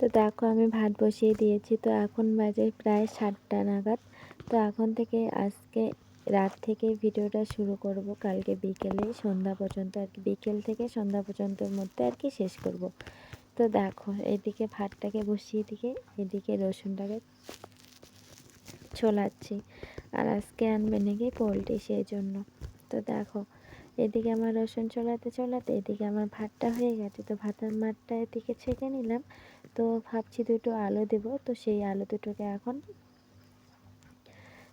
তো দেখো আমি ভাত বসিয়ে দিয়েছি। তো এখন বাজে প্রায় সাতটা নাগাদ। তো এখন থেকে আজকে রাত থেকে ভিডিওটা শুরু করব। কালকে বিকেলে সন্ধ্যা পর্যন্ত আর কি। বিকেল থেকে সন্ধ্যা পর্যন্তর মধ্যে আর কি শেষ করব। তো দেখো, এদিকে ভাতটাকে বসিয়ে দিকে, এদিকে রসুনটাকে ছোলাচ্ছি। আর আজকে আনবে নাকি পোলট্রি সেই জন্য। তো দেখো, এদিকে আমার রসুন চলাতে চলাতে এদিকে আমার ভাতটা হয়ে গেছে। তো ভাতের মাঠটা এদিকে ছেঁকে নিলাম। তো ভাবছি দুটো আলু দেব। তো সেই আলু দুটোকে এখন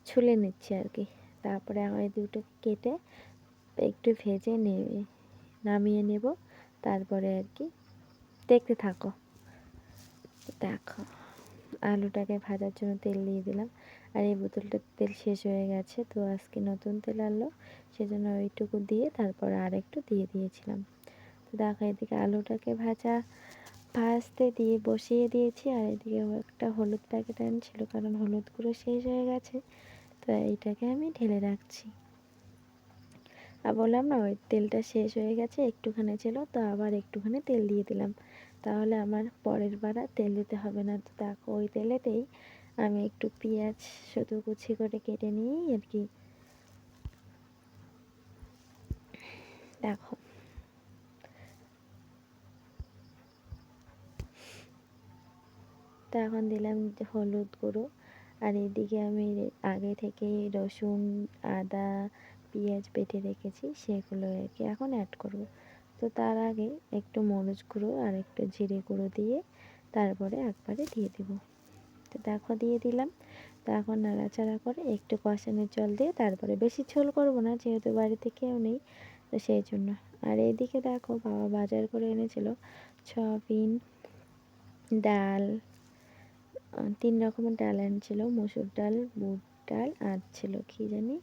ছুলে নিচ্ছি আর কি। তারপরে আমার দুটো কেটে একটু ভেজে নেবে নামিয়ে নেব। তারপরে আর কি দেখতে থাকো। দেখো, আলুটাকে ভাজার জন্য তেল দিয়ে দিলাম। আর এই বোতলটা তেল শেষ হয়ে গেছে। তো আজকে নতুন তেল আনলো, সেজন্য ওইটুকু দিয়ে তারপর আর একটু দিয়ে দিয়েছিলাম। তো দেখো এদিকে আলুটাকে ভাজা ভাজতে দিয়ে বসিয়ে দিয়েছি আর এদিকে একটা হলুদ প্যাকেট আনছিল, কারণ হলুদ গুঁড়ো শেষ হয়ে গেছে। তো এইটাকে আমি ঢেলে রাখছি। আর বললাম না, ওই তেলটা শেষ হয়ে গেছে, একটুখানি ছিল, তো আবার একটুখানি তেল দিয়ে দিলাম। তাহলে আমার পরের বার তেল দিতে হবে না। তো দেখো, ওই তেলেতেই আমি একটু পেঁয়াজ শুধু কুচি করে কেটে নিয়েই আর কি। দেখো তো এখন দিলাম হলুদ গুঁড়ো। আর এদিকে আমি আগে থেকে রসুন, আদা, পেঁয়াজ বেটে রেখেছি, সেগুলো আর কি এখন অ্যাড করব। তো তার আগে একটু মরিচ গুঁড়ো আর একটু জিরে গুঁড়ো দিয়ে তারপরে একবারে দিয়ে দেব। তো দেখো দিয়ে দিলাম। তো এখন নাড়াচাড়া করে একটু কষানোর জল দিয়ে তারপরে বেশি ঝোল করব না, যেহেতু বাড়িতে কেউ নেই, তো সেই জন্য। আর এইদিকে দেখো বাবা বাজার করে এনেছিল সয়াবিন, ডাল তিন রকমের ডাল আনছিল মুসুর ডাল, বুট ডাল, আর ছিল কী জানি?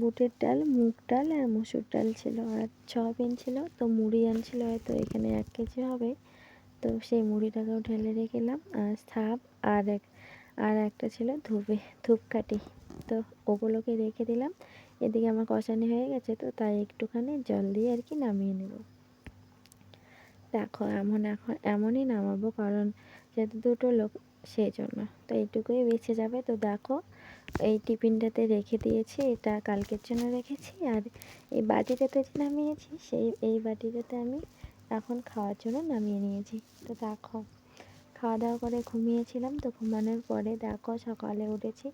বুটের ডাল, মুগ ডাল, আর মসুর ডাল ছিল। আর সয়াবিন ছিল। তো মুড়ি আনছিল হয়তো, এখানে এক কেজি হবে। তো সেই মুড়িটাকেও ঢেলে রেখেলাম। আর সাপ আর এক, আর একটা ছিল ধূপে, ধূপকাঠি। তো ওগুলোকে রেখে দিলাম। এদিকে আমার কষানি হয়ে গেছে তো, তাই একটুখানি জল দিয়ে আর কি নামিয়ে নেব। দেখো, এমন, এখন এমনই নামাবো, কারণ যেহেতু দুটো লোক সেই জন্য তো এইটুকুই বেঁচে যাবে। তো দেখো, এই টিফিনটাতে রেখে দিয়েছি। এটা কালকের জন্য রেখেছি। আর এই বাটিটাতে যে নামিয়েছি, সেই, এই বাটিটাতে আমি এখন খাওয়ার জন্য নামিয়ে নিয়েছি। তো দেখো, খাওয়া দাওয়া করে ঘুমিয়েছিলাম। তো ঘুমানোর পরে দেখো, সকালে উঠেছি।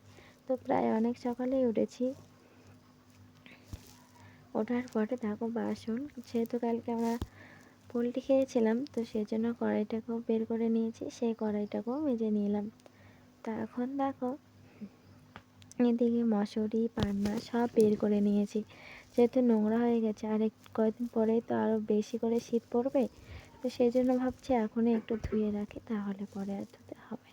তো প্রায় অনেক সকালেই উঠেছি। ওঠার পরে দেখো, বাসন, যেহেতু কালকে আমরা পোলট্রি খেয়েছিলাম, তো সেই জন্য কড়াইটাকেও বের করে নিয়েছি, সেই কড়াইটাকেও মেজে নিলাম। তা এখন দেখো, এদিকে মশুরি পান্না সব বের করে নিয়েছি। যেহেতু নোংরা হয়ে গেছে, আর এক, কয়েকদিন পরেই তো আরও বেশি করে শীত পড়বে, তো সেই জন্য ভাবছি এখনই একটু ধুয়ে রাখি, তাহলে পরে আর ধুতে হবে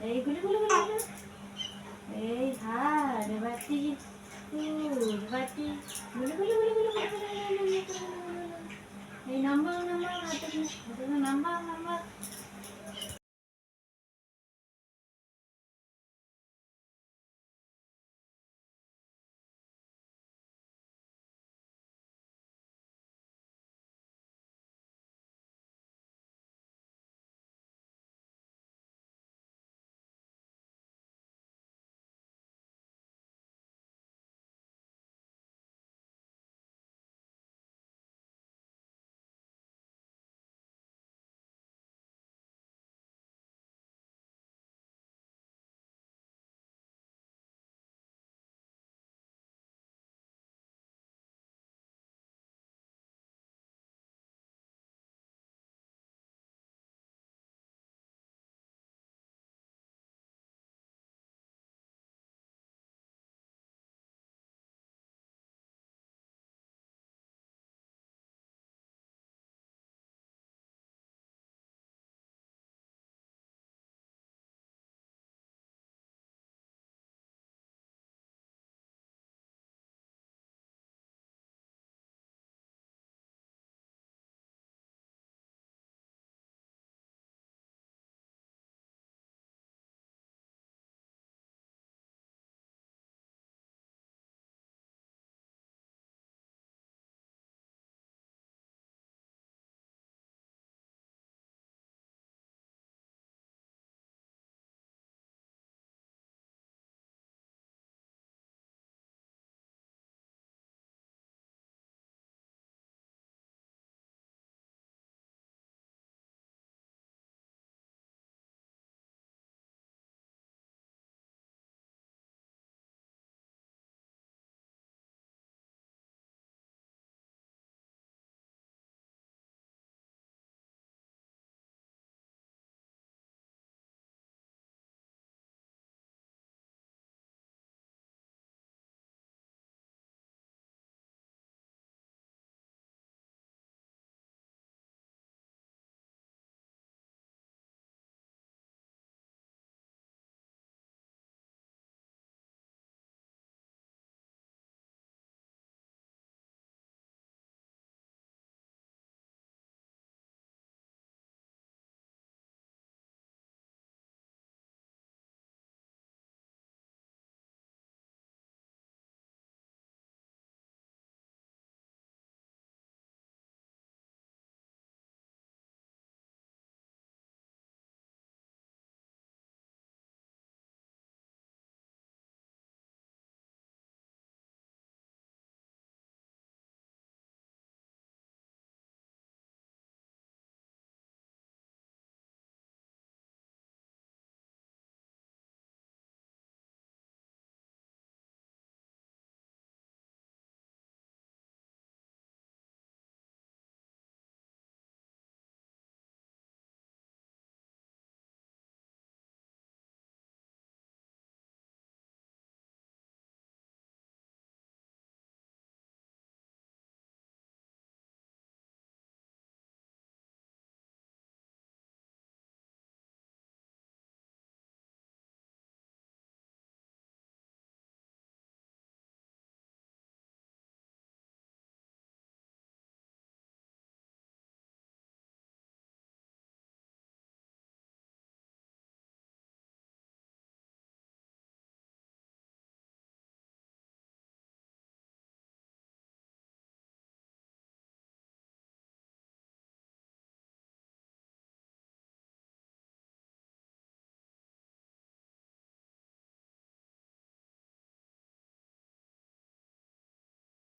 এই গুলি গুলি গুলি এই হাত বাটি ফুল বাটি গুলি গুলি গুলি গুলি এই নাম্বার নাম্বার নাম্বার নাম্বার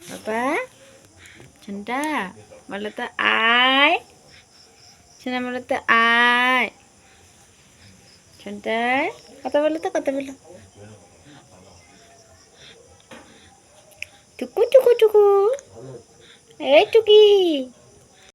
বাবা ঝন্টা বলো তো আয় শোনা বলো তো আয় ঝন্টা কথা বলো তো কথা বলো টুকু টুকু টুকু এই টুকি